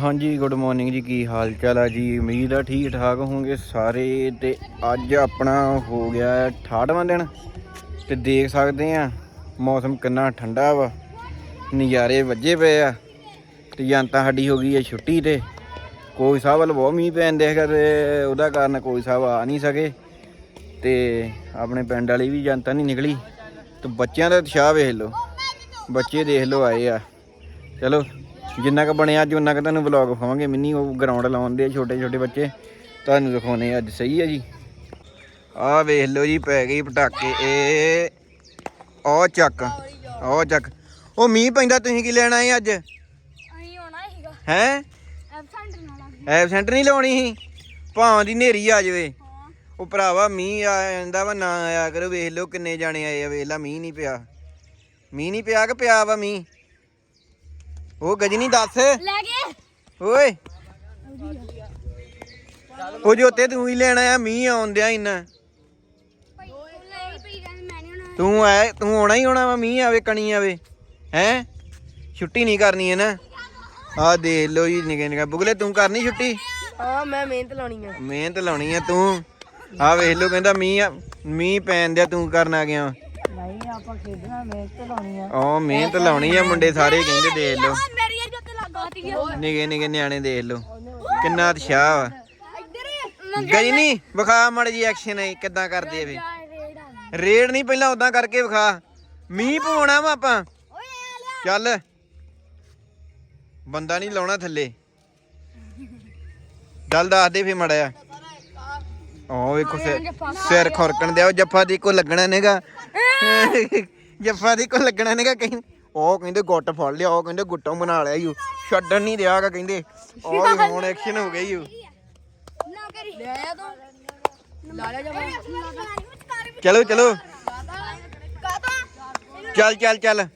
ਹਾਂਜੀ good morning ਜੀ, ਕੀ ਹਾਲ ਚਾਲ ਆ ਜੀ? ਉਮੀਦ ਆ ਠੀਕ ਠਾਕ ਹੋਵੋਗੇ ਸਾਰੇ ਤੇ ਅੱਜ ਆਪਣਾ ਹੋ ਗਿਆ ਹੈ 68ਵਾਂ ਦਿਨ ਤੇ ਦੇਖ ਸਕਦੇ ਆ ਮੌਸਮ ਕਿੰਨਾ ਠੰਡਾ ਵਾ। ਨਜ਼ਾਰੇ ਵੱਜੇ ਪਏ ਆ ਤੇ ਜਨਤਾ ਸਾਡੀ ਹੋ ਗਈ ਹੈ ਛੁੱਟੀ ਤੇ। ਕੋਈ ਸਾਹਿਬ ਵੱਲ ਬਹੁਤ ਮੀਂਹ ਪੈਣ ਦੇਗਾ ਤੇ ਉਹਦਾ ਕਾਰਨ ਕੋਈ ਸਾਹਿਬ ਆ ਨਹੀਂ ਸਕੇ। ਤੇ ਆਪਣੇ ਪਿੰਡ ਵਾਲੀ ਵੀ ਜਨਤਾ ਨਹੀਂ ਨਿਕਲੀ। ਤੇ ਬੱਚਿਆਂ ਦਾ ਉਤਸ਼ਾਹ ਵੇਖ ਲਓ। ਬੱਚੇ ਦੇਖ ਲਓ ਆਏ ਆ। ਚਲੋ ਜਿੰਨਾ ਕ ਬਣਿਆ ਅੱਜ ਉਹਨਾਂ ਕ ਤੁਹਾਨੂੰ ਵਲੌਗ ਵਿਖਾਵਾਂਗੇ। ਮਿੰਨੀ ਉਹ ਗਰਾਊਂਡ ਲਾਉਂਦੇ ਆ ਛੋਟੇ ਛੋਟੇ ਬੱਚੇ। ਤੁਹਾਨੂੰ ਦਿਖਾਉਣੇ ਅੱਜ। ਸਹੀ ਆ ਜੀ। ਆਹ ਵੇਖ ਲਓ ਜੀ ਪੈ ਗਈ ਪਟਾਕੇ। ਇਹ ਉਹ ਚੱਕ। ਉਹ ਚੱਕ। ਉਹ ਮੀਂਹ ਪੈਂਦਾ ਤੁਸੀਂ ਕੀ ਲੈਣ ਆਏ ਅੱਜ? ਅਸੀਂ ਆਉਣਾ ਸੀਗਾ। ਹੈ? ਐਬਸੈਂਟ ਨਹੀਂ ਲਾਉਣੀ ਸੀ? ਭਾਵਾਂ ਦੀ ਨੇਰੀ ਆ ਜਾਵੇ। ਹਾਂ। ਉਹ ਭਰਾਵਾ ਮੀਂਹ ਆ ਜਾਂਦਾ ਵਾ ਨਾ ਆਇਆ ਕਰੋ। ਵੇਖ ਲਓ ਕਿੰਨੇ ਜਾਣੇ ਆਏ ਆ। ਵੇਖ ਲਾ ਮੀਂਹ ਨਹੀਂ ਪਿਆ। ਮੀਂਹ ਨਹੀਂ ਪਿਆ ਕਿ ਪਿਆ ਵਾ ਮੀਂਹ? ਉਹ ਗਜਨੀ ਦੱਸ। ਲੈ ਗਏ। ਓਏ। ਉਹ ਜੋਤੇ ਤੂੰ ਹੀ ਲੈਣ ਆਇਆ ਮੀਂਹ ਆਉਂਦਿਆ ਇੰਨਾ। ਤੂੰ ਆਏ ਤੂੰ ਆਉਣਾ ਹੀ ਆਉਣਾ ਵਾ ਮੀਂਹ ਆਵੇ ਕਣੀ ਆਵੇ। ਹੈ? ਛੁੱਟੀ ਨਹੀਂ ਕਰਨੀ ਹੈ ਨਾ। ਆ ਦੇ ਲੋ ਜੀ ਨਿਕੇ ਨਿਕੇ। ਬੁਗਲੇ ਤੂੰ ਕਰਨੀ ਛੁੱਟੀ? ਹਾਂ ਮੈਂ ਮਿਹਨਤ ਲਾਉਣੀ ਆ। ਮਿਹਨਤ ਲਾਉਣੀ ਆ ਤੂੰ। ਆ ਵੇਖ ਲੋ ਕਹਿੰਦਾ ਮੀਂਹ ਆ- ਮੀਂਹ ਪੈਣ ਦਿਆ ਤੂੰ ਕਰਨ ਆ ਗਿਆ। ਨਹੀਂ ਆਪਾਂ ਖੇਡਣਾ ਮਿਹਨਤ ਲਾਉਣੀ ਆ। ਓ ਮਿਹਨਤ ਲਾਉਣੀ ਆ ਮੁੰਡੇ ਸਾਰੇ ਕਹਿੰਦੇ ਦੇਖ ਲੋ ਮੇਰੀ ਯਾਰ ਜੋਤੇ ਲਗਾਤੀ ਆ ਨਿਕੇ ਨਿਕੇ ਨਿਆਣੇ ਦੇਖ ਲੋ ਕਿੰਨਾ ਉਤਸ਼ਾਹ ਵਾ। ਇੱਧਰ ਗਜਨੀ ਵਿਖਾ ਮੜ ਜੀ ਐਕਸ਼ਨ ਹੈ ਕਿੱਦਾਂ ਕਰਦੇ ਵੇ। ਰੇਡ ਨਹੀਂ ਪਹਿਲਾਂ ਉਦਾਂ ਕਰਕੇ ਵਿਖਾ। ਮੀਂਹ ਪਵਾਉਣਾ ਵਾ ਆਪਾਂ। ਓਏ ਆ ਲਿਆ। ਚੱਲ। ਬੰਦਾ ਨਹੀਂ ਲਾਉਣਾ ਥੱਲੇ। ਚੱਲ ਦੱਸ ਦੇ ਫੇ ਮੜਿਆ ਉਹ ਵੇਖੋ ਸਿਰ ਸਿਰ ਖੁਰਕਣ ਦਿਆ ਉਹ ਜੱਫਾ ਦੀ ਕੋ ਲੱਗਣਾ ਨੇਗਾ ਜੱਫਾ ਦੀ ਕੋ ਲੱਗਣਾ ਨੇਗਾ ਕਹਿੰਦੇ ਉਹ ਕਹਿੰਦੇ ਗੁੱਟ ਫੜ ਲਿਆ, ਉਹ ਕਹਿੰਦੇ ਗੁੱਟੋਂ ਬਣਾ ਲਿਆ ਯੂ ਛੱਡਣ ਨਹੀਂ ਦਿਆਗਾ ਕਹਿੰਦੇ। ਉਹ ਵੀ ਹੁਣ ਐਕਸ਼ਨ ਹੋ ਗਈ ਯੂ ਲੈ ਆ ਲਾ ਲਿਆ ਜਮਾ ਚਲੋ ਚਲੋ। ਚੱਲ ਚੱਲ ਚੱਲ।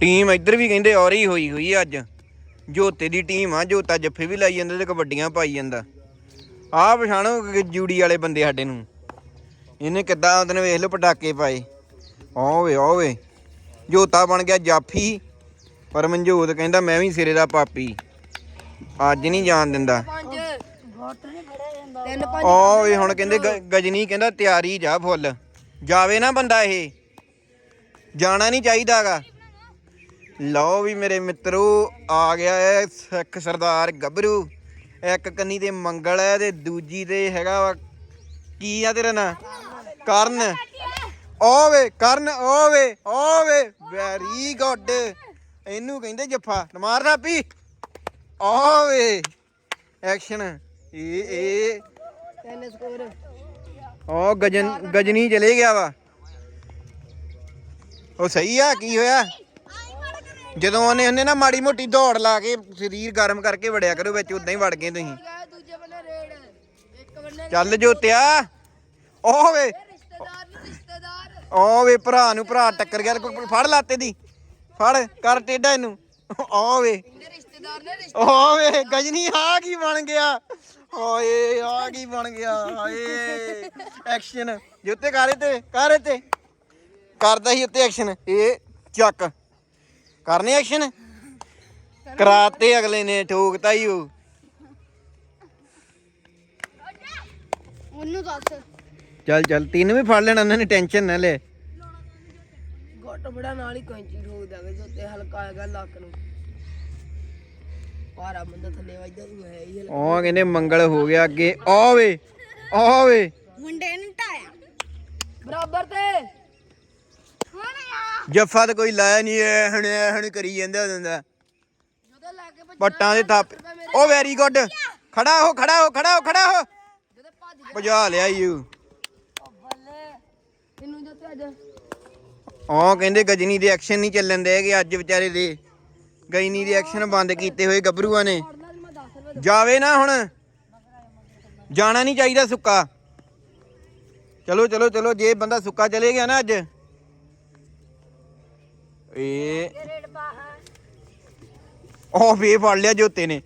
ਟੀਮ ਇੱਧਰ ਵੀ ਕਹਿੰਦੇ ਔਰੀ ਹੋਈ ਹੋਈ ਅੱਜ। ਜੋਤੇ ਦੀ ਟੀਮ ਆ, ਜੋਤਾ ਜੱਫੇ ਵੀ ਲਾਈ ਜਾਂਦਾ ਤੇ ਕਬੱਡੀਆਂ ਪਾਈ ਜਾਂਦਾ। ਆਹ ਪਛਾਣੋ ਕਿ ਜੂੜੀ ਵਾਲੇ ਬੰਦੇ ਸਾਡੇ ਨੂੰ। ਇਹਨੇ ਕਿੱਦਾਂ ਉਹਦਨ ਵੇਖ ਲਓ ਪਟਾਕੇ ਪਾਏ। ਓਵੇ ਓਵੇ ਜੋਤਾ ਬਣ ਗਿਆ ਜਾਫੀ। ਪਰ ਮਨਜੋਤ ਕਹਿੰਦਾ ਮੈਂ ਵੀ ਸਿਰੇ ਦਾ ਪਾਪੀ। ਅੱਜ ਨਹੀਂ ਜਾਣ ਦਿੰਦਾ। ਓਏ ਹੁਣ ਕਹਿੰਦੇ ਗ- ਗਜਨੀ ਕਹਿੰਦਾ ਤਿਆਰੀ ਜਾ ਫੁੱਲ। ਜਾਵੇ ਨਾ ਬੰਦਾ ਇਹ। ਜਾਣਾ ਨਹੀਂ ਚਾਹੀਦਾਗਾ। ਲਓ ਵੀ ਮੇਰੇ ਮਿੱਤਰੋ ਆ ਗਿਆ ਹੈ ਸਿੱਖ ਸਰਦਾਰ ਗੱਭਰੂ। ਇੱਕ ਕੰਨੀ ਤੇ ਮੰਗਲ ਹੈ ਤੇ ਦੂਜੀ ਤੇ ਹੈਗਾ ਵਾ ਕੀ ਆ ਤੇਰਾ ਨਾਂ? ਕਰਨ। ਓਵੇ ਕਰਨ ਓਵੇ ਓਵੇ ਵੈਰੀ ਗੁੱਡ ਇਹਨੂੰ ਕਹਿੰਦੇ ਜੱਫਾ। ਮਾਰ ਰਾਪੀ ਓਵੇ। ਐਕਸ਼ਨ ਇਹ ਇਹ ਤਿੰਨ ਸਕੋਰ ਗਜਨ ਗਜਨੀ ਚਲੇ ਗਿਆ ਵਾ। ਉਹ ਸਹੀ ਆ ਕੀ ਹੋਇਆ? ਜਦੋਂ ਉਹਨੇ ਉਹਨੇ ਨਾ ਮਾੜੀ ਮੋਟੀ ਦੌੜ ਲਾ ਕੇ ਸਰੀਰ ਗਰਮ ਕਰਕੇ ਵੜਿਆ ਕਰੋ, ਵਿੱਚ ਉਦਾਂ ਹੀ ਵੜ ਗਏ ਤੁਸੀਂ। ਦੂਜੇ ਬੰਨੇ ਰੇਡ ਇੱਕ ਬੰਨੇ ਚੱਲ ਜੋਤਿਆ, ਉਹ ਵੇ ਰਿਸ਼ਤੇਦਾਰ ਨੂੰ ਰਿਸ਼ਤੇਦਾਰ ਉਹ ਵੇ ਭਰਾ ਨੂੰ ਭਰਾ ਟੱਕਰ ਗਿਆ, ਕੋਈ ਫੜ ਲਾਤੇ ਦੀ ਫੜ, ਕਰ ਟੇਡਾ ਇਹਨੂੰ, ਉਹ ਵੇ। ਰਿਸ਼ਤੇਦਾਰ ਨੇ ਉਹ ਵੇ, ਗਜਨੀ, ਆ ਕੀ ਬਣ ਗਿਆ? ਓਏ ਆ ਕੀ ਬਣ ਗਿਆ, ਹਾਏ। ਐਕਸ਼ਨ ਜੋਤੇ ਕਾਰੇ ਤੇ ਕਾਰੇ ਤੇ ਕਰਦਾ ਸੀ ਉੱਤੇ ਐਕਸ਼ਨ ਇਹ ਚੱਕ। ਕਰਨੇ ਐਕਸ਼ਨ ਕਰਾਤੇ ਅਗਲੇ ਨੇ ਠੋਕਤਾ ਹੀ ਉਹ। ਉਹਨੂੰ ਦੱਸ। ਚੱਲ ਚੱਲ ਤੈਨੂੰ ਵੀ ਫੜ ਲੈਣਾ ਉਹਨਾਂ ਨੇ ਟੈਨਸ਼ਨ ਨਾ ਲੈ। ਘੱਟ ਬੜਾ ਨਾਲ ਹੀ ਕੈਂਚੀ ਠੋਕ ਦਾਂਗੇ ਜੋਤੇ ਹਲਕਾ ਹੈਗਾ ਲੱਕ ਨੂੰ। ਪਾਰਾ ਬੰਦਾ ਥੱਲੇ ਵੱਜਦਾ ਤੂੰ ਹੈ ਹੀ ਹਲਕਾ। ਉਹ ਕਹਿੰਦੇ ਮੰਗਲ ਹੋ ਗਿਆ ਅੱਗੇ। ਓਵੇ ਓਵੇ ਮੁੰਡੇ ਨੂੰ ਢਾਇਆ। ਬਰਾਬਰ ਤੇ। ਆ ਜੱਫਾ ਤਾਂ ਕੋਈ ਲਾਇਆ ਨਹੀਂ ਐ ਹਣ ਹਣ ਕਰੀ ਜਾਂਦਾ ਉਦੋਂ ਦਾ। ਜਦੋਂ ਲਾ ਕੇ ਭੱਜ ਪੱਟਾਂ ਦੇ ਥਾਪ ਉਹ ਵੈਰੀ ਗੁੱਡ ਖੜਾ ਹੋ ਖੜਾ ਹੋ ਖੜਾ ਹੋ ਖੜਾ ਹੋ। ਜਦੋਂ ਭੱਜ ਭਜਾ ਲਿਆ ਯੂ ਬੱਲੇ ਅੱਜ ਉਹ ਕਹਿੰਦੇ ਗਜਨੀ ਦੇ ਐਕਸ਼ਨ ਨਹੀਂ ਚੱਲਣ ਦੇ ਕਿ ਅੱਜ ਵਿਚਾਰੇ ਦੇ। ਗਜਨੀ ਦੇ ਐਕਸ਼ਨ ਬੰਦ ਕੀਤੇ ਹੋਏ ਗੱਭਰੂਆਂ ਨੇ। ਫੜਦਾ ਮੈਂ 10 ਰੁਪਏ ਜਾਵੇ ਨਾ ਹੁਣ। ਜਾਣਾ ਨਹੀਂ ਚਾਹੀਦਾ ਸੁੱਕਾ। ਚਲੋ ਚਲੋ ਚਲੋ ਜੇ ਬੰਦਾ ਸੁੱਕਾ ਚਲੇ ਗਿਆ ਨਾ ਅੱਜ। ਏ ਉਹ ਵੇ ਫੜ ਲਿਆ ਜੋਤੇ ਨੇ।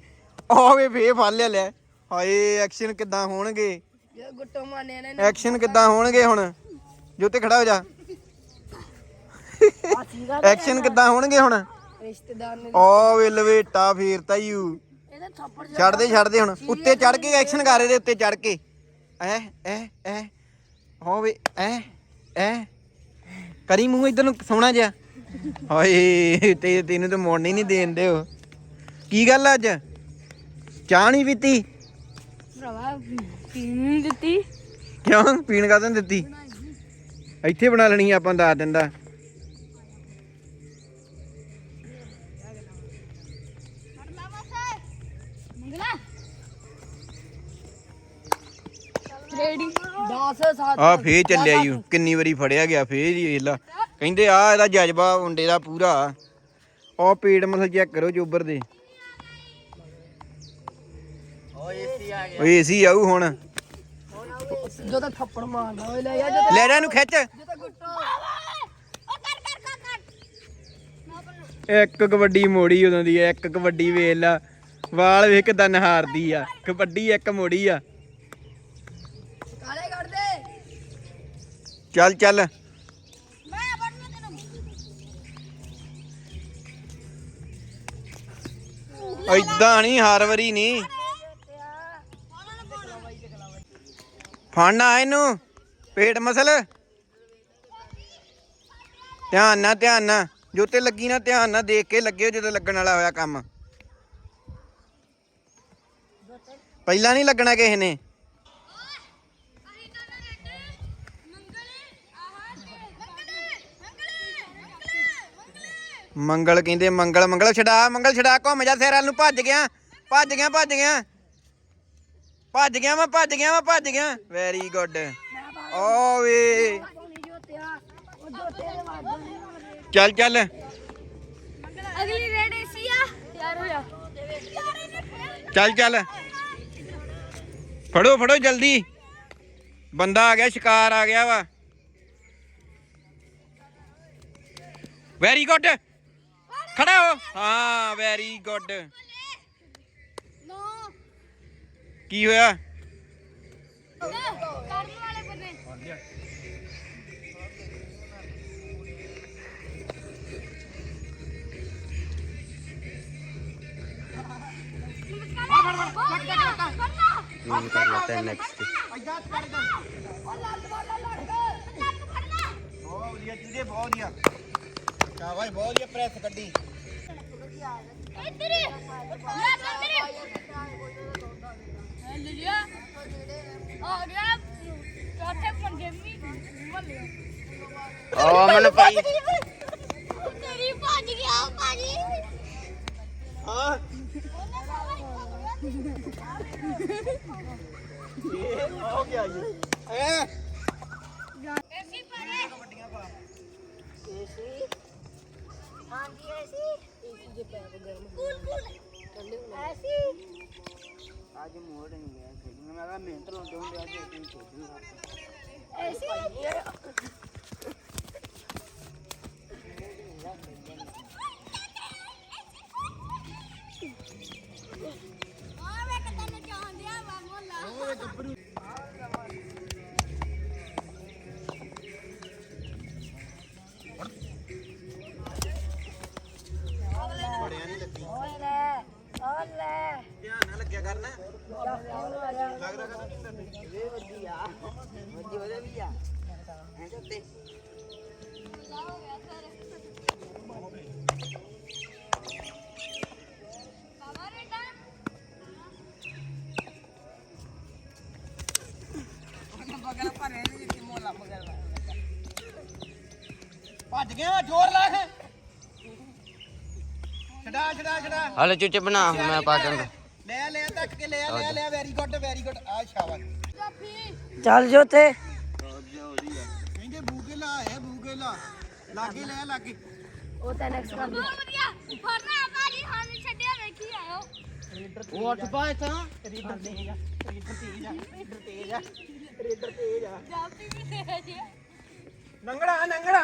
ਉਹ ਵੇ ਵੇ ਫੜ ਲਿਆ ਲੈ। ਹਾਏ ਐਕਸ਼ਨ ਕਿੱਦਾਂ ਹੋਣਗੇ? ਗੁੱਟੋ ਮਾਨੇ ਨੇ ਐਕਸ਼ਨ ਕਿੱਦਾਂ ਹੋਣਗੇ ਹੁਣ? ਜੋਤੇ ਖੜਾ ਹੋ ਜਾ। ਐਕਸ਼ਨ ਕਿੱਦਾਂ ਹੋਣਗੇ ਹੁਣ? ਰਿਸ਼ਤੇਦਾਰ ਨੇ ਓ ਵੇ ਲਵੇਟਾ ਫੇਰਤਾ ਯੂ ਇਹਦੇ ਥੱਪੜ ਛੱਡ ਦੇ ਛੱਡ ਦੇ ਹੁਣ। ਉੱਤੇ ਚੜ ਕੇ ਐਕਸ਼ਨ ਕਰ ਇਹਦੇ ਉੱਤੇ ਚੜ ਕੇ। ਐ ਐ ਐ। ਹੋਵੇ ਐ ਐ। ਕਰੀ ਮੂੰਹ ਇਧਰ ਨੂੰ, ਸੋਹਣਾ ਜਿਹਾ। ਹਾਏ ਤੇ ਤੈਨੂੰ ਤਾਂ ਮੋੜਨੀ ਨਹੀਂ ਦੇਂਦੇ ਹੋ ਕੀ ਗੱਲ ਅੱਜ? ਚਾਹ ਨਹੀਂ ਪੀਤੀ? ਭਰਾਵਾ ਪੀਣ ਦਿੱਤੀ। ਕਿਉਂ? ਪੀਣ ਕਾਹਤੋਂ ਨੀ ਦਿੱਤੀ? ਇੱਥੇ ਬਣਾ ਲੈਣੀ ਆ ਆਪਾਂ ਦੱਸ ਦਿੰਦਾ। ਮੰਗਲਾ ਰੈਡੀ 10 7 ਆ ਫੇਰ ਚੱਲਿਆ ਯੂ ਕਿੰਨੀ ਵਾਰੀ ਫੜਿਆ ਗਿਆ ਫੇਰ ਹੀ ਵੇਖ ਲਾ। ਕਹਿੰਦੇ ਆ ਇਹਦਾ ਜਜ਼ਬਾ ਮੁੰਡੇ ਦਾ ਪੂਰਾ। ਉਹ ਪੇਟ ਮਸਲ ਚੈੱਕ ਕਰੋ ਜੋਬਰ ਦੇ। ਓਏ ਏਸੀ ਆਊ ਹੁਣ। ਜਦੋਂ ਥੱਪੜ ਮਾਰਦਾ ਓਏ ਲੈ ਜਾ ਜਦੋਂ ਲੈ ਜਾ ਇਹਨੂੰ ਖਿੱਚ। ਜਦੋਂ ਗੁੱਟੋ। ਉਹ ਕਰ ਕਰ ਕਰ ਕਰ। ਇੱਕ ਕਬੱਡੀ ਮੋੜੀ ਉਦੋਂ ਦੀ ਆ, ਇੱਕ ਕਬੱਡੀ ਵੇਖ ਲਾ ਵਾਲ ਵੇਖ ਕਿਦਾਂ ਨਹਾਰਦੀ ਆ। ਕਬੱਡੀ ਇੱਕ ਮੋੜੀ ਆ। ਕਾਲੇ ਕੱਢ ਦੇ। ਚੱਲ ਚੱਲ। ਐਦਾਂ ਨਹੀਂ ਹਰ ਵਾਰੀ ਨਹੀਂ ਫੜਨਾ ਇਹਨੂੰ, ਪੇਟ ਮਸਲ। ਧਿਆਨ ਨਾਲ ਧਿਆਨ ਨਾਲ। ਜੋ ਤੇ ਲੱਗੀ ਨਾ, ਧਿਆਨ ਨਾਲ ਦੇਖ ਕੇ ਲੱਗਿਓ ਜਦੋਂ ਲੱਗਣ ਵਾਲਾ ਹੋਇਆ ਕੰਮ। ਪਹਿਲਾਂ ਨਹੀਂ ਲੱਗਣਾ ਕਿਸੇ ਨੇ। ਮੰਗਲ ਕਹਿੰਦੇ ਮੰਗਲ ਮੰਗਲ ਛਡਾ ਮੰਗਲ ਛਡਾ ਘੁੰਮ ਜਾ ਸਿਰ ਵੱਲ ਨੂੰ। ਭੱਜ ਗਿਆ ਭੱਜ ਗਿਆ ਭੱਜ ਗਿਆ। ਭੱਜ ਗਿਆ ਮੈਂ ਭੱਜ ਗਿਆ ਮੈਂ ਭੱਜ ਗਿਆ। ਵੈਰੀ ਗੁੱਡ ਓ ਵੇ। ਚੱਲ ਚੱਲ। ਅਗਲੀ ਰੈਡੀ ਸੀ ਆ? ਤਿਆਰ ਹੋ ਜਾ। ਚੱਲ ਚੱਲ। ਫੜੋ ਫੜੋ ਜਲਦੀ। ਬੰਦਾ ਆ ਗਿਆ ਸ਼ਿਕਾਰ ਆ ਗਿਆ ਵਾ। ਵੈਰੀ ਗੁੱਡ ਖੜਾ ਹੋ ਹਾਂ ਵੈਰੀ ਗੁੱਡ ਨੋ ਕੀ ਹੋਇਆ ਕਰਨ ਵਾਲੇ ਬੰਦੇ ਇਹ ਕਰ ਲੈਤਾ ਨੈਕਸਟ ਬਹੁਤ ਵਧੀਆ ਚੂਦੇ ਬਹੁਤ ਇੱਧਰ। ਲੈ ਇੱਧਰ ਲੈ ਲਿਆ। ਆ ਗਿਆ। ਚੌਥੇ ਪੰਜੇ ਵੀ ਮੱਲੇ ਆ ਮਨ ਭਾਈ। ਤੇਰੀ ਭੱਜ ਗਿਆ ਭਾਜੀ। ਹਾਂ। ਹੋ ਗਿਆ ਜੀ। ਐ। ਐਸੀ ਪਰੇ ਹਾਂਜੀ ਐਸੀ ਦੇ ਪੈਪ ਗਰਮ ਕੂਲ ਕੂਲ। ਠੰਡੇ ਹੋਣੇ ਐਸੀ। ਅੱਜ ਮੋੜ ਨਹੀਂ ਗਿਆ ਖੇਡਣ। ਮੈਂ ਤਾਂ ਮਿਹਨਤ ਲਾਉਂਦੇ ਹੁੰਦੇ ਅੱਜ ਇੱਕ ਦਿਨ ਖੇਡੂਗਾ ਐਸੀ। ਹਲੇ ਚੁੱਚ ਬਣਾ ਮੈਂ ਪਾ ਕੇ ਲੈ ਲੈ ਤੱਕ ਕੇ ਲੈ ਲੈ ਲੈ ਵੈਰੀ ਗੁੱਡ ਵੈਰੀ ਗੁੱਡ ਆ ਸ਼ਾਬਾਸ਼। ਚੱਲ ਜੋ ਤੇ ਕਹਿੰਦੇ ਬੂਕੇ ਲਾ ਹੈ ਬੂਕੇ ਲਾ ਲਾਗੇ ਲੈ ਲਾਗੇ। ਉਹ ਤਾਂ ਨੈਕਸਟ ਕਰ ਦੇ। ਬਹੁਤ ਵਧੀਆ। ਫੜਨਾ ਭਾਜੀ ਹਾਂ ਛੱਡਿਆ ਵੇਖੀ ਆਇਓ। ਉਹ ਉੱਠ ਪਾ ਇੱਥਾਂ ਰੀਡਰ ਤੇਜ ਆ ਰੀਡਰ ਤੇਜ ਆ ਰੀਡਰ ਤੇਜ ਆ ਰੀਡਰ ਤੇਜ ਆ। ਜਾਪੀ ਵੀ ਦੇ ਜੇ ਨੰਗੜਾ ਨੰਗੜਾ।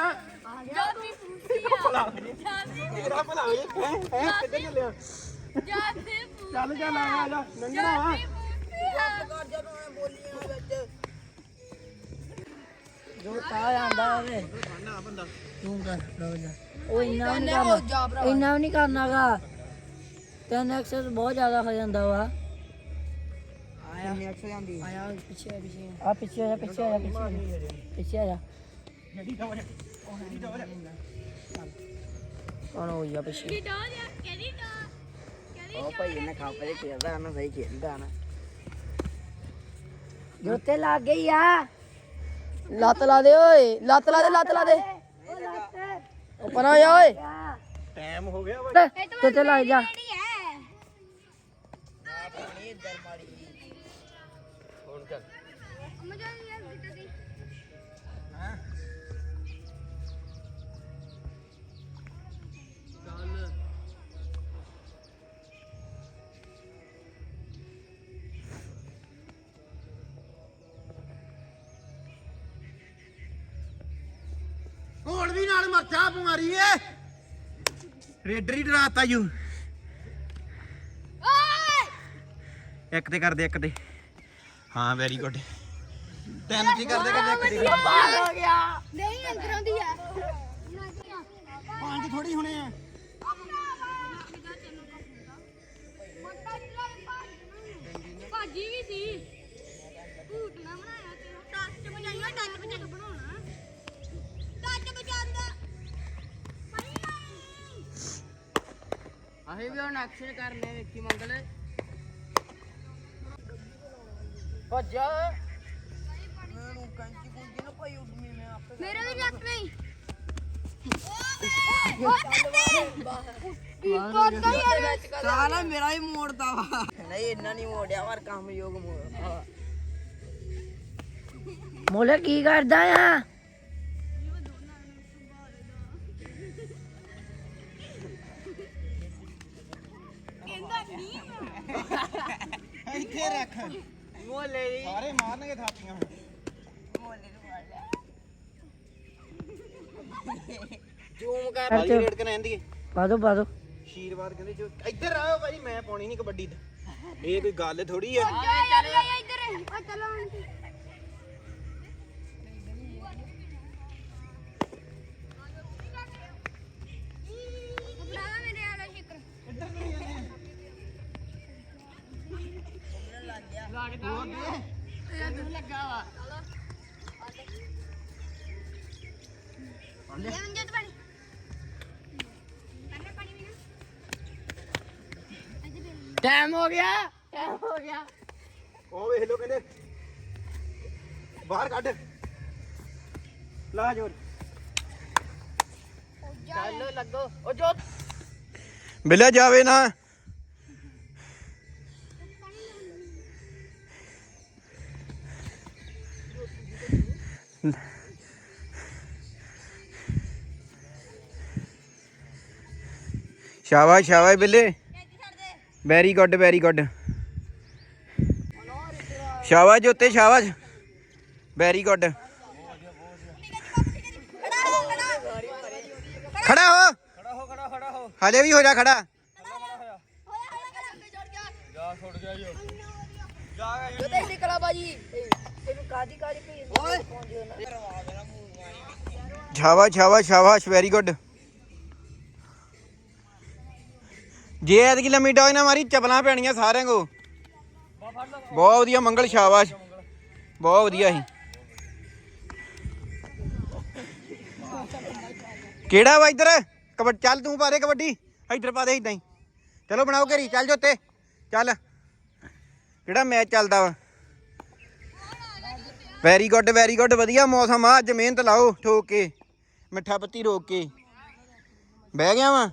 ਜਾਪੀ ਪੂਸੀ ਆ। ਜਾਪੀ ਤੇਰਾ ਭਲਾ ਹੋਏ ਹੈ? ਹੈ? ਕਿੱਧਰ ਚੱਲਿਆ? ਜਾਪੀ ਪੂਸੀ ਚੱਲ ਚੱਲ ਆ ਜਾ। ਨੰਗੜਾ। ਜੋ ਤਾਂ ਆਂਦਾ ਵੇ। ਨਾ ਬੰਦਾ ਤੂੰ ਕਰ ਰੋ ਜਾ। ਉਹ ਇੰਨਾ ਨਹੀਂ ਕਰਨਾ। ਇੰਨਾ ਵੀ ਨਹੀਂ ਕਰਨਾਗਾ। 10x ਬਹੁਤ ਜ਼ਿਆਦਾ ਹੋ ਜਾਂਦਾ ਵਾ। ਆਇਆ। ਆਇਆ ਪਿੱਛੇ ਆ, ਪਿੱਛੇ ਆ। ਪਿੱਛੇ ਆ ਜਾ, ਪਿੱਛੇ ਆ। ਜਾ, ਪਿੱਛੇ ਆ ਆ ਆ? ਉਹ ਭਾਈ ਇਹਨੇ ਖਾਪੇ ਦੇ ਖੇਡਦਾ ਨਾ ਸਹੀ ਖੇਡਦਾ ਨਾ। ਜੋਤੇ ਲੱਗ ਗਈ ਆ। ਲੱਤ ਲਾ ਦੇ ਓਏ ਲੱਤ ਲਾ ਦੇ ਲੱਤ ਲਾ ਦੇ। ਉਹ ਪਰਾਂ ਜਾ ਓਏ। ਟਾਈਮ ਹੋ ਗਿਆ ਵਾ। ਜੋਤੇ ਲੱਗ ਜਾ। ਏ ਰੇਡਰ ਹੀ ਡਰਾਤਾ ਯੂ। ਓਏ! ਇੱਕ ਤੇ ਕਰਦੇ ਇੱਕ ਤੇ। ਹਾਂ ਵੈਰੀ ਗੁੱਡ ਤਿੰਨ ਕੀ ਕਰਦੇ ਕਰਦੇ ਇੱਕ ਤੇ। ਹੋ ਗਿਆ। ਨਹੀਂ ਅੰਦਰੋਂ ਦੀ ਆ। ਪੰਜ ਥੋੜੀ ਹੋਣੇ ਆ। ਭਾਜੀ ਵੀ ਸੀ। ਭੂਤ ਨਾ ਬਣਾਇਆ ਤੇ ਟੱਚ ਬਜਾਈਆ ਟੱਚ ਬਜਾ ਅਸੀਂ ਵੀ ਹੁਣ ਐਕਸ਼ਨ ਕਰਨੇ ਵੇਖੀ ਮੰਗਲ। ਭੱਜਾ। ਮੇਰੇ ਵੀ ਲੱਤ ਨਹੀਂ। ਸਾਲਾ ਮੇਰਾ! ਹੀ ਮੋੜਦਾ ਵਾ। ਨਹੀਂ ਇੰਨਾ ਨਹੀਂ ਮੋੜਿਆ ਪਰ ਕੰਮ ਯੋਗ ਮੋੜਿਆ ਮੋਲੇ ਕੀ ਕਰਦਾ ਆ? ਇੱਥੇ ਰੱਖ? ਮੋਲੇ ਦੀ। ਸਾਰੇ ਮਾਰਨਗੇ ਥਾਪੀਆਂ ਜ਼ੂਮ ਕਰ ਭਾਜੀ ਰੇਡ ਕਨ ਆਂਦੀ ਪਾ ਦੋ ਪਾ ਦੋ ਆਸ਼ੀਰਵਾਦ ਕਹਿੰਦੇ ਜੋ ਇੱਧਰ ਆਓ ਭਾਜੀ ਮੈਂ ਪਾਉਣੀ ਨਹੀਂ ਕਬੱਡੀ ਤੇ ਇਹ ਕੋਈ ਗੱਲ ਥੋੜੀ ਆ। ਯਾਰ ਇੱਧਰ। ਆ ਚਲੋ ਹੁਣ। ਲੈ ਮੰਜੇ ਪਾਣੀ ਪਾਣੀ ਟਾਈਮ ਹੋ ਗਿਆ। ਟਾਈਮ ਹੋ ਗਿਆ। ਉਹ ਵੇਖ ਲੋ ਕਹਿੰਦੇ ਬਾਹਰ ਕੱਢ। ਲਾ ਜੋਰ। ਚੱਲ ਲੱਗੋ। ਉਹ ਜੋ ਬਿੱਲਾ ਜਾਵੇ ਨਾ। ਸ਼ਾਬਾਸ਼ ਸ਼ਾਬਾਸ਼ ਬਿੱਲੇ। ਵੈਰੀ ਗੁੱਡ ਵੈਰੀ ਗੁੱਡ ਸ਼ਾਬਾਸ਼ ਜੋਤੇ, ਸ਼ਾਬਾਸ਼। ਵੈਰੀ ਗੁੱਡ ਖੜਾ ਹੋ। ਖੜਾ ਹੋ ਖੜਾ ਖੜਾ ਹੋ ਹਲੇ ਵੀ ਹੋ ਜਾ, ਖੜਾ। ਜੋ ਤੇ ਨਿਕਲਾ ਬਾਜੀ ਤੈਨੂੰ ਕਾਦੀ ਕਾਦੀ ਭੇਜ ਓਏ ਸ਼ਾਬਾਸ਼ ਸ਼ਾਬਾਸ਼ ਸ਼ਾਬਾਸ਼। ਵੈਰੀ ਗੁੱਡ ਜੇ ਐਤਕੀ ਲੰਮੀ ਡੋਜ ਨਾ ਮਾਰੀ, ਚਪਲਾਂ ਪੈਣੀਆਂ ਸਾਰਿਆਂ ਕੋ ਬਹੁਤ ਵਧੀਆ, ਮੰਗਲ ਸ਼ਾਬਾਸ਼। ਬਹੁਤ ਵਧੀਆ ਸੀ। ਕਿਹੜਾ ਵਾ ਇੱਧਰ? ਕਬੱਡੀ ਚੱਲ ਤੂੰ ਪਾ ਦੇ ਕਬੱਡੀ। ਇੱਧਰ ਪਾ ਦੇ ਇਦਾਂ ਹੀ। ਚਲੋ ਬਣਾਓ ਘਰੀ, ਚੱਲ ਜੋਤੇ। ਚੱਲ। ਕਿਹੜਾ ਮੈਚ ਚੱਲਦਾ ਵਾ? ਵੈਰੀ ਗੁੱਡ ਵੈਰੀ ਗੁੱਡ ਵਧੀਆ ਮੌਸਮ ਆ। ਅੱਜ ਮਿਹਨਤ ਲਾਓ, ਠੋਕ ਕੇ। ਮਿੱਠਾ ਪੱਤੀ ਰੋਕ ਕੇ। ਬਹਿ ਗਿਆ ਵਾ।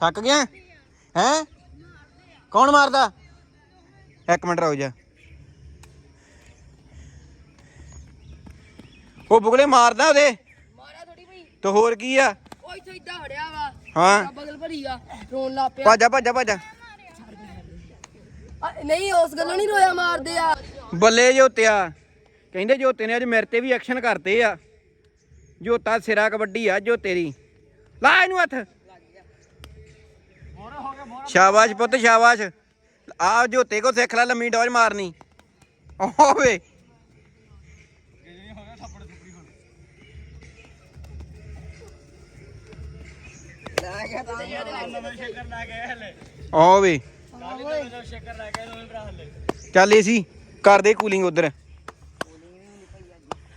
ਥੱਕ ਗਿਆ? ਹੈ? ਕੌਣ ਮਾਰਦਾ? ਇੱਕ ਮਿੰਟ ਰੁਕ ਜਾ। ਉਹ ਬੁਗਲੇ ਮਾਰਦਾ ਉਹਦੇ। ਮਾਰਿਆ ਥੋੜੀ ਬਈ। ਤੇ ਹੋਰ ਕੀ ਆ? ਉਹ ਇੱਥੇ ਇਦਾਂ ਹੜਿਆ ਵਾ। ਹਾਂ। ਬਗਲ ਭਰੀ ਆ ਰੋਣ ਲੱਗ ਪਿਆ। ਭੱਜਾ ਭੱਜਾ ਭੱਜਾ ਨਹੀਂ ਉਸ ਗੱਲੋਂ ਨਹੀਂ ਰੋਇਆ ਮਾਰਦੇ ਆ। ਬੱਲੇ ਜੋਤਿਆ। ਕਹਿੰਦੇ ਜੋਤੇ ਨੇ ਅੱਜ ਮੇਰੇ ਤੇ ਵੀ ਐਕਸ਼ਨ ਕਰਤੇ ਆ। ਜੋਤਾ ਸਿਰਾ ਕਬੱਡੀ ਆ ਜੋਤੇ ਦੀ। ਲਾ ਇਹਨੂੰ ਹੱਥ। ਸ਼ਾਬਾਸ਼ ਪੁੱਤ, ਸ਼ਾਬਾਸ਼। ਆ ਜੋਤੇ ਕੋ ਸਿੱਖ ਲੈ, ਲੰਮੀ ਡੋਜ ਮਾਰਨੀ। ਓਵੇ ਆ ਵੇ। ਚੱਲ ਏਸੀ ਕਰ ਦੇ ਕੂਲਿੰਗ ਉਧਰ।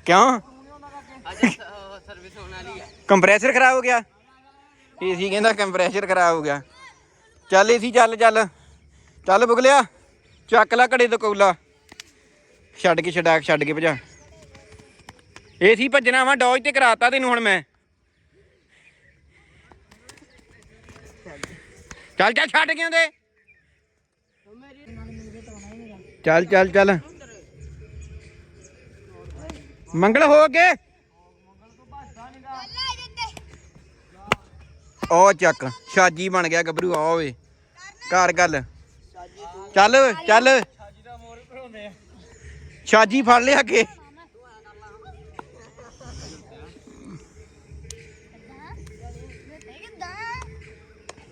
ਕਿਉਂ? ਕੰਪਰੈਸਰ ਖਰਾਬ ਹੋ ਗਿਆ। ਏਸੀ ਕਹਿੰਦਾ ਕੰਪਰੈਸਰ ਖਰਾਬ ਹੋ ਗਿਆ। ਚੱਲ ਏਸੀ ਚੱਲ ਚੱਲ। ਚੱਲ ਬੁਗਲਿਆ, ਚੱਕ ਲੈ ਘੜੇ ਤੋਂ ਕੌਲਾ। ਛੱਡ ਕੇ ਛਡਾ, ਛੱਡ ਕੇ ਭਜਾ। ਏਸੀ ਭੱਜਣਾ ਵਾ, ਡੌਜ ਤੇ ਕਰਾਤਾ ਤੈਨੂੰ ਹੁਣ ਮੈਂ। ਚੱਲ ਚੱਲ, ਛੱਡ ਕੇ ਆਉਂਦੇ ਚੱਲ ਚੱਲ ਚੱਲ। ਮੰਗਲ ਹੋ ਅੱਗੇ ਉਹ ਚੱਕ, ਛਾਜੀ ਬਣ ਗਿਆ ਗੱਭਰੂ, ਆ ਓਏ। ਘਰ ਗੱਲ। ਚੱਲ ਚੱਲ। ਛਾਜੀ ਫੜ ਲਿਆ ਕੇ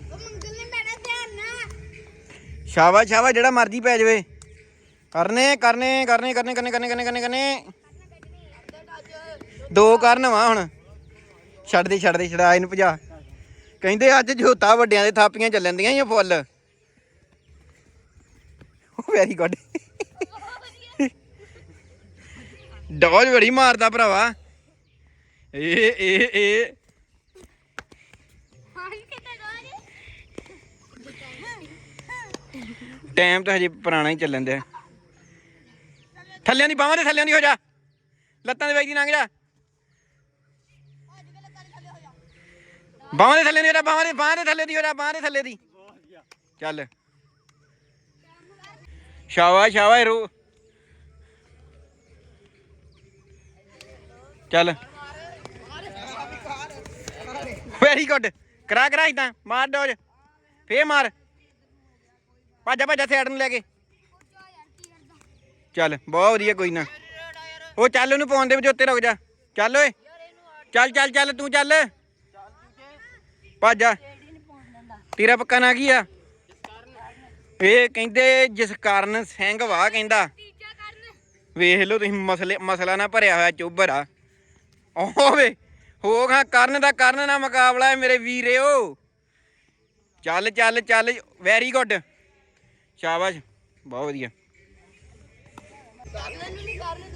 ਉਹ ਸ਼ਾਵਾ ਜਿਹੜਾ ਮਰਜ਼ੀ ਪੈ ਜਾਵੇ। ਕਰਨੇ ਕਰਨੇ ਕਰਨੇ ਕਰਨੇ ਕਰਨੇ ਕਰਨੇ ਕਰਨੇ ਕਰਨੇ ਕਰਨੇ। ਦੋ ਕਰਨ ਵਾ ਹੁਣ। ਛੱਡ ਦੇ ਛੱਡ ਦੇ ਛੜਾ ਇਹਨੂੰ ਭਜਾ। ਕਹਿੰਦੇ ਅੱਜ ਜੋਤਾ ਵੱਡਿਆਂ ਦੇ ਥਾਪੀਆਂ ਚੱਲਣ ਦੀਆਂ ਹੀ ਫੁੱਲ। Very good. ਡੌਜ ਬੜੀ ਮਾਰਦਾ ਭਰਾਵਾ। ਇਹ ਇਹ ਇਹ। ਟਾਈਮ ਤਾਂ ਹਜੇ ਪੁਰਾਣਾ ਹੀ ਚੱਲਣ ਦਿਆ। ਥੱਲਿਆਂ ਦੀ ਬਾਹਾਂ ਦੇ ਥੱਲਿਆਂ ਦੀ ਹੋ ਜਾ। ਲੱਤਾਂ ਦੇ ਵੇਚ ਦੀ ਲੰਘ ਜਾ। ਬਾਹਾਂ ਦੇ ਥੱਲੇ ਦੀ ਹੋ ਜਾ, ਬਾਹਾਂ ਦੇ ਬਾਹਾਂ ਦੇ ਥੱਲੇ ਦੀ ਹੋ ਜਾ, ਬਾਹਾਂ ਦੇ ਥੱਲੇ ਦੀ। ਚੱਲ। ਸ਼ਾਬਾਸ਼ ਸ਼ਾਬਾਸ਼ ਰੂ। ਚੱਲ। ਵੈਰੀ ਗੁੱਡ ਕਰਾ ਕਰਾ ਇਦਾਂ ਮਾਰ ਡੋਜ। ਫੇਰ ਮਾਰ। ਭੱਜ ਭੱਜ ਸਾਈਡ ਨੂੰ ਲੈ ਕੇ। ਚੱਲ, ਬਹੁਤ ਵਧੀਆ, ਕੋਈ ਨਾ। ਉਹ ਚੱਲ ਉਹਨੂੰ ਪਾਉਣ ਦੇ ਵਿੱਚ ਉੱਤੇ ਰੁਕ ਜਾ। ਚੱਲ ਓਏ। ਚੱਲ ਚੱਲ ਚੱਲ, ਤੂੰ ਚੱਲ। ਭੱਜ ਜਾ। ਤੇਰਾ ਪੱਕਾ ਨਾ ਕੀ ਆ? ਇਹ ਕਹਿੰਦੇ ਜਿਸ ਕਾਰਨ ਸਿੰਘ ਵਾ ਕਹਿੰਦਾ। ਵੇਖ ਲਓ ਤੁਸੀਂ ਮਸਲੇ ਮਸਲਾ ਨਾ ਭਰਿਆ ਹੋਇਆ ਚੋਬਰ ਆ। ਓਵੇ ਹੋ ਗਾ ਕਰਨ ਦਾ ਕਰਨ ਨਾਲ ਮੁਕਾਬਲਾ ਹੈ ਮੇਰੇ ਵੀਰਿਓ। ਚੱਲ ਚੱਲ ਚੱਲ ਵੈਰੀ ਗੁੱਡ ਸ਼ਾਬਾਸ਼ ਬਹੁਤ ਵਧੀਆ। ਨੂੰ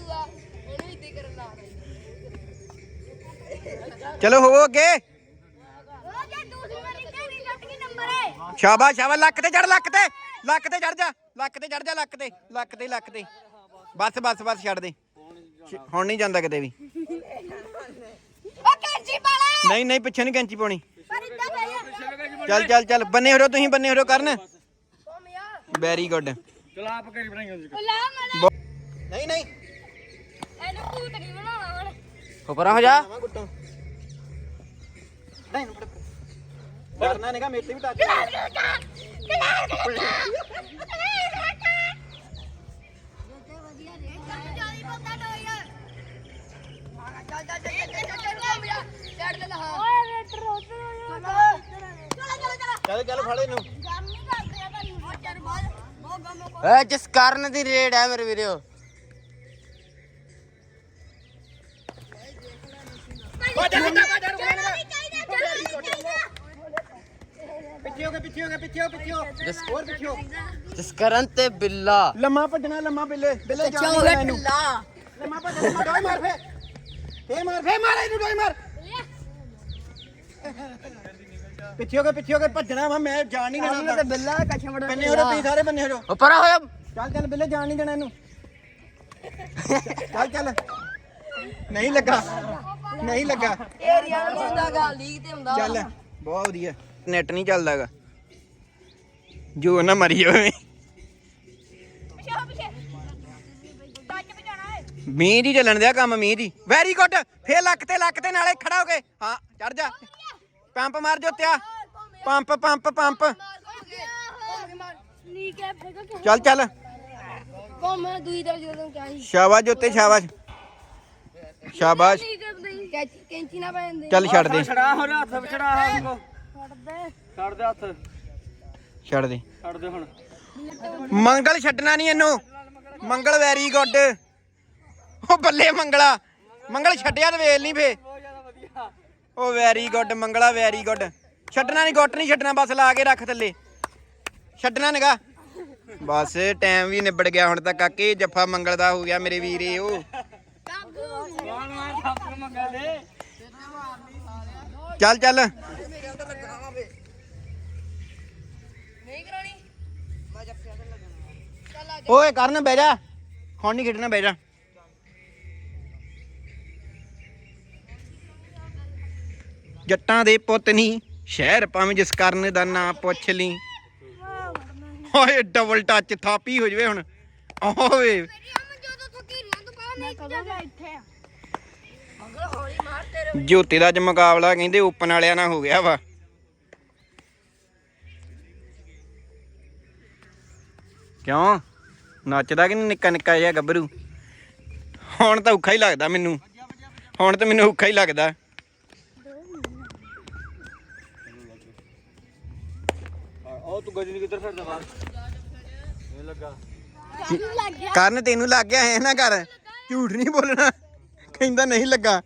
ਚਲੋ ਹੋ ਅੱਗੇ ਸ਼ਾਬਾਸ਼ ਸ਼ਾਬਾਸ਼ ਲੱਕ ਤੇ ਚੜ ਲੱਕ ਤੇ। ਲੱਕ ਤੇ ਚੜ ਜਾ ਲੱਕ ਤੇ ਚੜ ਜਾ ਲੱਕ ਤੇ ਲੱਕ ਤੇ ਲੱਕ ਤੇ। ਬਸ ਬਸ ਬਸ ਛੱਡ ਦੇ। ਹੁਣ ਨਹੀਂ ਜਾਂਦਾ ਕਿਤੇ ਵੀ। ਉਹ ਕੈਂਚੀ ਪਾਲਾ ਨਹੀਂ ਨਹੀਂ ਪਿੱਛੇ ਨਹੀਂ ਕੈਂਚੀ ਪਾਉਣੀ। ਜਾ ਚੱਲ ਚੱਲ ਚੱਲ ਬੰਨੇ ਹੋ ਤੁਸੀਂ ਬੰਨੇ ਹੋ ਕਰਨ। ਵੈਰੀ ਗੁੱਡ ਉਹ ਲਾ ਮਲਾ। ਨਹੀਂ ਨਹੀਂ। ਇਹਨੂੰ ਭੂਤ ਨਹੀਂ ਬਣਾਉਣਾ ਹੁਣ। ਉਪਰਾਂ ਹੋ ਜਾ। ਨਹੀਂ ਨੂੰ ਡਰਨਾ ਨਹੀਂਗਾ ਮੇਤੇ ਵੀ ਟੱਚ ਚੱਲ ਚੱਲ ਫੜ ਇਹਨੂੰ। ਏ ਜਿਸ ਕਾਰਨ ਦੀ ਰੇਡ ਹੈ ਮੇਰੇ ਵੀਰੋ। ਪਿੱਛੇ ਹੋ ਕੇ ਪਿੱਛੇ ਹੋ ਕੇ ਪਿੱਛੇ ਹੋ। ਪਿੱਛੇ ਹੋ ਹੋਰ ਪਿੱਛੇ ਹੋ। ਜਿਸ ਕਰਨ ਤੇ ਬਿੱਲਾ। ਲੰਮਾ ਭੱਜਣਾ ਲੰਮਾ ਬਿੱਲੇ। ਬਿੱਲੇ ਅੱਛਾ ਹੋ ਗਿਆ ਢਿੱਲਾ ਲੰਮਾ ਭੱਜ ਲੰਮਾ ਡੋਈ ਮਾਰ ਫੇ ਫੇ ਮਾਰ ਫੇ ਮਾਰ ਇਹਨੂੰ ਡੋਈ ਮਾਰ। ਪਿੱਛੇ ਹੋ ਕੇ ਪਿੱਛੇ ਹੋ ਕੇ ਭੱਜਣਾ ਵਾ ਮੈਂ ਜਾਣ ਨਹੀਂ ਦੇਣਾ ਤੇ ਬਿੱਲਾ ਕੱਛਾ ਬੜਾ ਬੰਨੇ ਹੋ ਤੁਸੀਂ ਸਾਰੇ ਬੰਨੇ ਹੋ ਜਾਓ। ਉਪਰਾਂ ਹੋ ਜਾ ਚੱਲ ਚੱਲ ਬਿੱਲੇ ਜਾਣ ਨਹੀਂ ਦੇਣਾ ਇਹਨੂੰ। ਚੱਲ ਚੱਲ। ਨਹੀਂ ਲੱਗਾ। ਨਹੀਂ ਲੱਗਾ। ਏਰੀਆ ਨੂੰ ਹੁੰਦਾਗਾ ਲੀਗ ਤੇ ਹੁੰਦਾ ਚੱਲ ਬਹੁਤ ਵਧੀਆ। ਨੈਟ ਨਹੀਂ ਚੱਲਦਾਗਾ ਜੋ ਨਾ ਮਰੀ ਜਾਵੇ ਮੀਂਹ ਦੀ ਚੱਲਣ ਦਿਆ ਕੰਮ ਮੀਂਹ ਦੀ। ਵੈਰੀ ਗੁੱਡ ਫੇਰ ਲੱਕ ਤੇ ਲੱਕ ਤੇ ਨਾਲੇ ਖੜਾ ਹੋ ਕੇ। ਹਾਂ ਚੜ ਜਾ। ਪੰਪ ਮਾਰ ਜੋਤਿਆ। Pump pump pump. ਕਿ ਚੱਲ ਚੱਲ। ਕੋਮ ਦੂਈ ਜਦੋਂ ਚਾਹੀ ਸ਼ਾਬਾਸ਼ ਜੋਤੇ ਸ਼ਾਬਾਸ਼। ਕੈਂਚੀ ਨਾ ਪੈਂਦੇ। ਚੱਲ ਛੱਡ ਦੇ। ਛੜਾ ਹੋ ਹੱਥ ਛੜਾ ਹੱਥ ਛੱਡ ਦੇ। ਛੱਡ ਦੇ ਹੱਥ। ਛੱਡ ਦੇ। ਛੱਡ ਦੇ ਹੁਣ। ਮੰਗਲ ਛੱਡਣਾ ਨਹੀਂ ਇਹਨੂੰ। ਮੰਗਲ ਵੈਰੀ ਗੁੱਡ ਉਹ ਬੱਲੇ ਮੰਗਲਾ। ਮੰਗਲ ਛੱਡਿਆ ਤੇ ਵੇਲ ਨਹੀਂ ਫੇ ਉਹ very good Mangla very good ਛੱਡਣਾ ਨਹੀਂ ਗੁੱਟ ਨਹੀਂ ਛੱਡਣਾ ਬਸ ਲਾ ਕੇ ਰੱਖ ਥੱਲੇ। ਛੱਡਣਾ ਨਿਗਾ ਬਸ ਟਾਈਮ ਵੀ ਨਿਬੜ ਗਿਆ ਹੁਣ ਤਾਂ ਕਾਕੇ ਜੱਫਾ ਮੰਗਲ ਦਾ ਹੋ ਗਿਆ ਮੇਰੇ ਵੀਰੇ ਉਹ। ਚੱਲ ਚੱਲ। ਓਏ ਕਰਨ, ਬਹਿ ਜਾ। ਹੁਣ ਨਹੀਂ ਖੇਡਣਾ, ਬਹਿ ਜਾ। ਜੱਟਾਂ ਦੇ ਪੁੱਤ ਨਹੀਂ ਸ਼ਹਿਰ ਭਾਵੇਂ ਜਿਸ ਕਰਨ ਦਾ ਨਾਂ ਪੁੱਛ ਲਈ ਓਏ ਡਬਲ ਟੱਚ ਥਾਪੀ ਹੋ ਜਵੇ ਹੁਣ। ਓਏ। ਜਦੋਂ ਦਾ ਅੱਜ ਮੁਕਾਬਲਾ ਕਹਿੰਦੇ ਓਪਨ ਵਾਲਿਆਂ ਨਾਲ ਹੋ ਗਿਆ ਵਾ। ਕਿਉਂ? ਨੱਚਦਾ ਕਿ ਨਹੀਂ? ਨਿੱਕਾ ਨਿੱਕਾ ਜਿਹਾ ਗੱਭਰੂ। ਹੁਣ ਤਾਂ ਔਖਾ ਹੀ ਲੱਗਦਾ ਮੈਨੂੰ। ਹੁਣ ਤਾਂ ਮੈਨੂੰ ਔਖਾ ਹੀ ਲੱਗਦਾ। ਉਹ ਤੂੰ ਗਜਨੀ ਕਿੱਧਰ ਫਿਰਦਾ ਬਾਹਰ? ਇਹ ਲੱਗਾ। ਕਰਨ ਤੈਨੂੰ ਲੱਗ ਗਿਆ ਹੈ ਨਾ ਕਰ। ਝੂਠ ਨਹੀਂ ਬੋਲਣਾ। ਕਹਿੰਦਾ ਨਹੀਂ ਲੱਗਾ।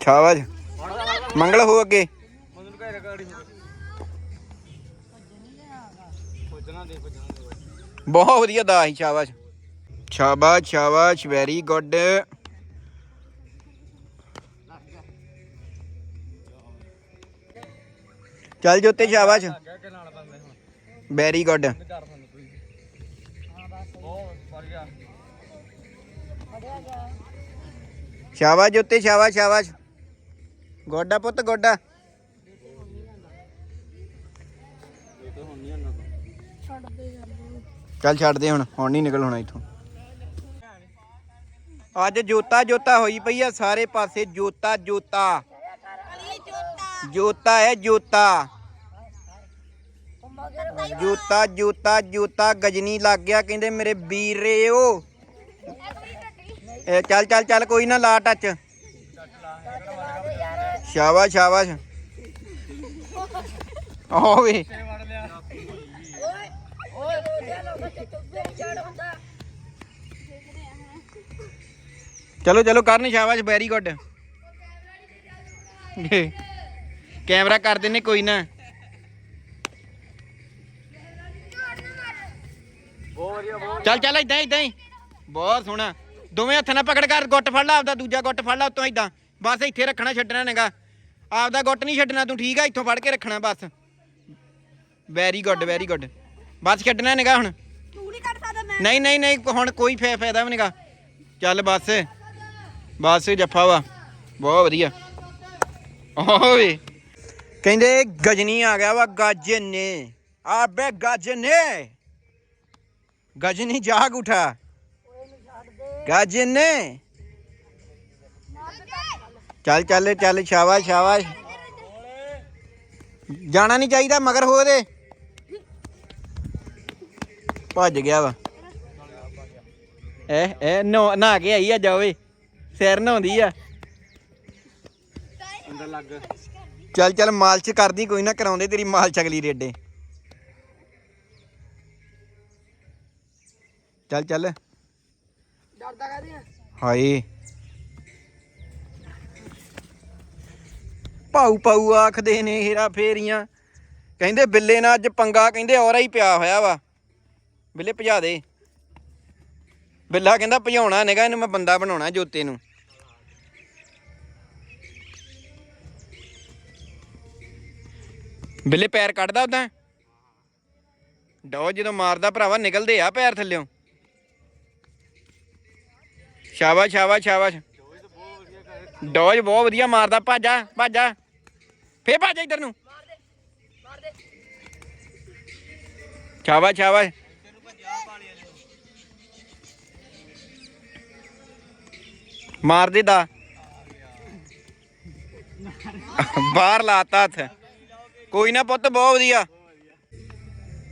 ਸ਼ਾਬਾਸ਼ ਮੰਗਲ ਹੋ ਅੱਗੇ। ਮੈਨੂੰ ਕਹਿ ਗਾੜੀ ਭੱਜਣਾ ਦੇ ਭੱਜਣਾ ਦੇ ਬਹੁਤ ਵਧੀਆ ਦਾ ਸੀ, ਸ਼ਾਬਾਸ਼। ਸ਼ਾਬਾਸ਼ ਸ਼ਾਬਾਸ਼ ਵੈਰੀ ਗੁੱਡ ਚੱਲ ਜੋਤੇ, ਸ਼ਾਬਾਸ਼। ਵੈਰੀ ਗੁੱਡ ਡਰ ਸਾਨੂੰ ਕੋਈ ਸ਼ਾਬਾਸ਼ ਜੋਤੇ, ਸ਼ਾਬਾਸ਼ ਸ਼ਾਬਾਸ਼। ਗੋਡਾ ਪੁੱਤ, ਗੋਡਾ। ਚੱਲ ਛੱਡ ਦੇ ਹੁਣ ਹੁਣ ਨਹੀਂ ਨਿਕਲ ਹੋਣਾ ਇੱਥੋਂ। ਅੱਜ ਜੋਤਾ ਜੋਤਾ ਹੋਈ ਪਈ ਆ ਸਾਰੇ ਪਾਸੇ, ਜੋਤਾ ਜੋਤਾ। ਜੋਤਾ ਹੈ ਜੋਤਾ। ਜੋਤਾ ਜੋਤਾ ਜੋਤਾ, ਗਜਨੀ ਲੱਗ ਗਿਆ, ਕਹਿੰਦੇ ਮੇਰੇ ਵੀਰਿਓ ਇਹ ਚੱਲ ਚੱਲ ਚੱਲ, ਕੋਈ ਨਾ ਲਾ ਟੱਚ ਸ਼ਾਬਾਸ਼ ਸ਼ਾਬਾਸ਼। ਓਏ ਚਲੋ ਚਲੋ, ਕਰਨ ਸ਼ਾਬਾਸ਼ ਵੈਰੀ ਗੁੱਡ ਕੈਮਰਾ ਕਰ ਦਿੰਨੇ, ਕੋਈ ਨਾ। ਬਹੁਤ ਚੱਲ ਚੱਲ ਇਦਾਂ ਇਦਾਂ ਹੀ। ਬਹੁਤ ਸੋਹਣਾ। ਦੋਵੇਂ ਹੱਥਾਂ ਨਾਲ ਪਕੜ ਕਰ, ਗੁੱਟ ਫੜ ਲਾ, ਆਪਦਾ ਦੂਜਾ ਗੁੱਟ ਫੜ ਲਾ, ਉਤੋਂ ਇਦਾਂ ਬਸ ਇੱਥੇ ਰੱਖਣਾ, ਛੱਡਣਾ ਨੇਗਾ ਆਪਦਾ ਗੁੱਟ ਨਹੀਂ ਛੱਡਣਾ ਤੂੰ ਠੀਕ ਆ ਇੱਥੋਂ ਫੜ ਕੇ ਰੱਖਣਾ ਬਸ। ਵੈਰੀ ਗੁੱਡ ਵੈਰੀ ਗੁੱਡ ਬਸ ਛੱਡਣਾ ਨੇਗਾ ਹੁਣ। ਤੂੰ ਨਹੀਂ ਕੱਢ ਸਕਦਾ ਮੈਂ। ਨਹੀਂ ਨਹੀਂ ਨਹੀਂ ਹੁਣ ਕੋਈ ਫਾਇ- ਫਾਇਦਾ ਵੀ ਨਹੀਂਗਾ ਚੱਲ ਬਸ। ਬਸ ਜੱਫਾ ਵਾ। ਬਹੁਤ ਵਧੀਆ। ਓਏ ਕਹਿੰਦੇ ਗਜਨੀ ਆ ਗਿਆ ਵਾ ਗਜਨੇ। ਆਬੇ ਗਜਨੇ। ਗਜਨੀ ਜਾਗ ਉਠਾ। ਗਜਨੇ। ਚੱਲ ਚੱਲ ਚੱਲ ਸ਼ਾਬਾਸ਼ ਸ਼ਾਬਾਸ਼। ਜਾਣਾ ਨਹੀਂ ਚਾਹੀਦਾ ਮਗਰ ਹੋ ਦੇ ਭੱਜ ਗਿਆ ਵਾ। ਇਹ ਇਹ ਨੋ ਨਹਾ ਕੇ ਆਈ ਆ ਜਾਵੇ ਸਿਰ ਨਹਾਉਂਦੀ ਆ। ਅੰਦਰ ਲੱਗ ਚੱਲ ਚੱਲ ਮਾਲਚ ਕਰਦੀ ਕੋਈ ਨਾ ਕਰਾਉਂਦੇ ਤੇਰੀ ਮਾਲਚ ਅਗਲੀ ਰੇਡੇ। ਚੱਲ ਚੱਲ। ਡਰਦਾ ਕਾਹਦੇ ਆ? ਹਾਏ। ਪਾਉ ਪਾਉ ਆਖਦੇ ਨੇ ਹੀਰਾ ਫੇਰੀਆਂ। ਕਹਿੰਦੇ ਬਿੱਲੇ ਨਾਲ ਅੱਜ ਪੰਗਾ, ਕਹਿੰਦੇ ਔਰਾ ਹੀ ਪਿਆ ਹੋਇਆ ਵਾ। ਬਿੱਲੇ ਭਜਾ ਦੇ। ਬਿੱਲਾ ਕਹਿੰਦਾ ਭਜਾਉਣਾ ਨੇਗਾ, ਇਹਨੂੰ ਮੈਂ ਬੰਦਾ ਬਣਾਉਣਾ ਜੋਤੇ ਨੂੰ। ਬਿੱਲੇ ਪੈਰ ਕੱਢਦਾ ਉਦਾਂ ਡੋ ਜਦੋਂ ਮਾਰਦਾ ਭਰਾਵਾ, ਨਿਕਲਦੇ ਆ ਪੈਰ ਥੱਲਿਓਂ। ਸ਼ਾਬਾਸ਼ ਸ਼ਾਬਾਸ਼ ਸ਼ਾਬਾਸ਼। ਡੋਜ ਬਹੁਤ ਵਧੀਆ ਮਾਰਦਾ, ਭਾਜਾ ਭਾਜਾ। ਫੇਰ ਭਾਜਾ ਇੱਧਰ ਨੂੰ। ਸ਼ਾਬਾਸ਼ ਸ਼ਾਬਾਸ਼ ਮਾਰ ਦੇ ਦਾ। ਬਾਹਰ ਲਾਤਾ ਹੱਥ। ਕੋਈ ਨਾ ਪੁੱਤ, ਬਹੁਤ ਵਧੀਆ।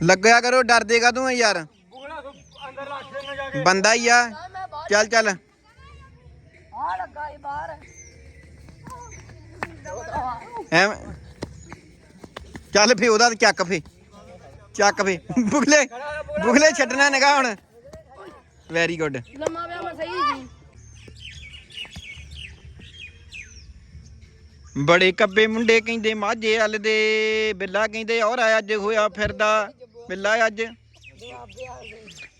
ਲੱਗਿਆ ਕਰੋ ਡਰਦੇ ਕਾ ਤੂੰ ਯਾਰ। ਬੰਦਾ ਹੀ ਆ। ਚੱਲ ਚੱਲ। ਆ ਲੱਗਾ ਈ ਬਾਹਰ। ਐਵੇਂ। ਚੱਲ ਫੇ ਉਹਦਾ ਚੱਕ ਫੇ। ਚੱਕ ਫੇ। ਬੁਗਲੇ ਬੁਗਲੇ ਛੱਡਣਾ ਨਿਗਾ ਹੁਣ। ਵੈਰੀ ਗੁੱਡ ਲੰਮਾ ਪਿਆ ਮੈਂ ਸਹੀ ਸੀ। ਬੜੇ ਕੱਬੇ ਮੁੰਡੇ ਕਹਿੰਦੇ ਮਾਝੇ ਹਲ ਦੇ। ਬਿੱਲਾ ਕਹਿੰਦੇ ਔਰ ਅੱਜ ਹੋਇਆ ਫਿਰਦਾ। ਬਿੱਲਾ ਅੱਜ।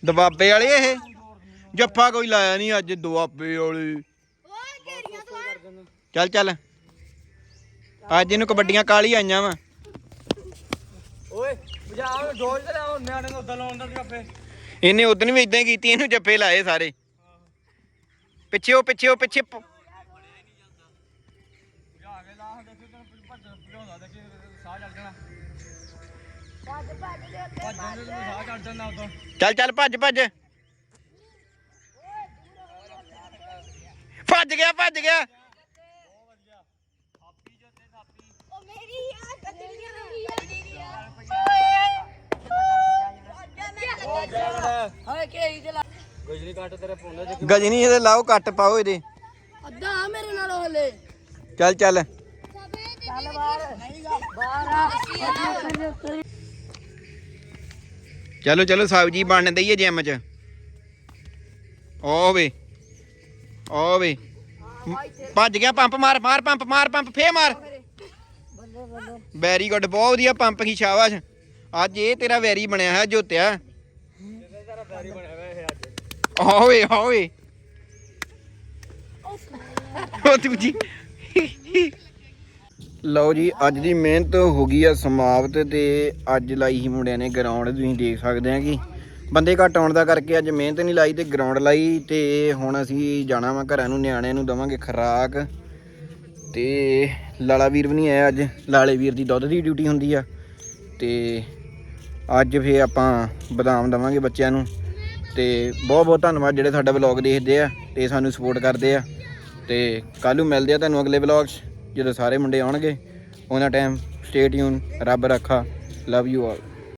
ਦਬਾਬੇ ਵਾਲੇ ਇਹ। ਜੱਫਾ ਕੋਈ ਲਾਇਆ ਨਹੀਂ ਅੱਜ ਦੁਆਬੇ ਵਾਲੇ। ਚੱਲ ਚੱਲ। ਅੱਜ ਇਹਨੂੰ ਕਬੱਡੀਆਂ ਕਾਲੀ ਆਈਆਂ ਵਾ। ਓਏ ਬਜਾ ਡੋਜ ਤੇ ਲਾਓ ਨਿਆਣੇ ਨੂੰ ਉਦਾਂ ਲਾਉਣ ਦਾ ਕਾਫੇ ਇਹਨੇ ਉਦੋਂ ਵੀ ਇਦਾਂ ਹੀ ਕੀਤੀ ਇਹਨੂੰ ਜੱਫੇ ਲਾਏ ਸਾਰੇ। ਪਿੱਛੇ ਉਹ ਪਿੱਛੇ ਉਹ ਪਿੱਛੇ ਪ- ਜਾ ਕੇ ਲਾ ਦੇਖੀ ਤੈਨੂੰ ਭੱਜ ਭਜਾਉਂਦਾ ਦੇਖੀ ਸਾਹ ਚੜ ਜਾਣਾ। ਭੱਜ ਜਾਂਦੇ ਤੈਨੂੰ ਸਾਹ ਚੜ ਜਾਂਦਾ ਉਦੋਂ। ਚੱਲ ਚੱਲ ਭੱਜ ਭੱਜ। ਭੱਜ ਗਿਆ ਭੱਜ ਗਿਆ ਉਹ ਮੇਰੀ ਆ ਗੱਡੀਆਂ ਮੇਰੀ ਆ ਹਾਏ ਗਜਨੀ ਕੱਟ ਤੇਰੇ ਪੁੰਨੇ ਚ ਗਜਨੀ ਇਹਦੇ ਲਾਓ ਕੱਟ ਪਾਓ ਇਹਦੇ। ਅੱਧਾ ਆ ਮੇਰੇ ਨਾਲ ਹਲੇ। ਚੱਲ ਚੱਲ। ਚੱਲ ਬਾਹਰ ਬਾਹਰ ਚਲੋ ਚਲੋ ਸਬਜੀ ਬਣ ਦਈਏ ਜਿਮ ਚ। ਓ ਵੇ ਓ ਵੇ। ਭੱਜ ਗਿਆ ਪੰਪ ਮਾਰ ਮਾਰ ਪੰਪ ਮਾਰ ਪੰਪ ਫੇ ਮਾਰ। ਵੈਰੀ ਗੁੱਡ ਬਹੁਤ ਵਧੀਆ ਪੰਪ ਕੀ ਸ਼ਾਬਾਸ਼। ਅੱਜ ਇਹ ਤੇਰਾ ਵੈਰੀ ਬਣਿਆ ਹੈ ਜੋਤਿਆ। ਓਏ ਓਏ ਉਹ ਤੂੰ ਜੀ। ਲਓ ਜੀ, ਅੱਜ ਦੀ ਮਿਹਨਤ ਹੋ ਗਈ ਆ ਸਮਾਪਤ ਤੇ ਅੱਜ ਲਾਈ ਸੀ ਮੁੰਡਿਆਂ ਨੇ ਗਰਾਊਂਡ ਤੁਸੀਂ ਦੇਖ ਸਕਦੇ ਆ ਕਿ ਬੰਦੇ ਘੱਟ ਆਉਣ ਦਾ ਕਰਕੇ ਅੱਜ ਮਿਹਨਤ ਨਹੀਂ ਲਾਈ ਤੇ ਗਰਾਊਂਡ ਲਾਈ ਤੇ ਹੁਣ ਅਸੀਂ ਜਾਣਾ ਵਾ ਘਰਾਂ ਨੂੰ, ਨਿਆਣਿਆਂ ਨੂੰ ਦਵਾਂਗੇ ਖਰਾਕ। ਤੇ ਲਾਲਾ ਵੀਰ ਵੀ ਨਹੀਂ ਆਇਆ ਅੱਜ। ਲਾਲੇ ਵੀਰ ਦੀ ਦੁੱਧ ਦੀ ਡਿਊਟੀ ਹੁੰਦੀ ਆ। ਤੇ ਅੱਜ ਫੇ ਆਪਾਂ ਬਦਾਮ ਦਵਾਂਗੇ ਬੱਚਿਆਂ ਨੂੰ। ਤੇ ਬਹੁਤ ਬਹੁਤ ਧੰਨਵਾਦ ਜਿਹੜੇ ਸਾਡਾ ਵਲੌਗ ਦੇਖਦੇ ਆ ਤੇ ਸਾਨੂੰ ਸਪੋਰਟ ਕਰਦੇ ਆ। ਤੇ ਕੱਲ੍ਹ ਨੂੰ ਮਿਲਦੇ ਆ ਤੁਹਾਨੂੰ ਅਗਲੇ ਵਲੌਗ 'ਚ, ਜਦੋਂ ਸਾਰੇ ਮੁੰਡੇ ਆਉਣਗੇ। ਉਹਨਾਂ ਟਾਈਮ ਸਟੇ ਟਿਊਨ ਰੱਬ ਰੱਖਾ ਲਵ ਯੂ ਆਲ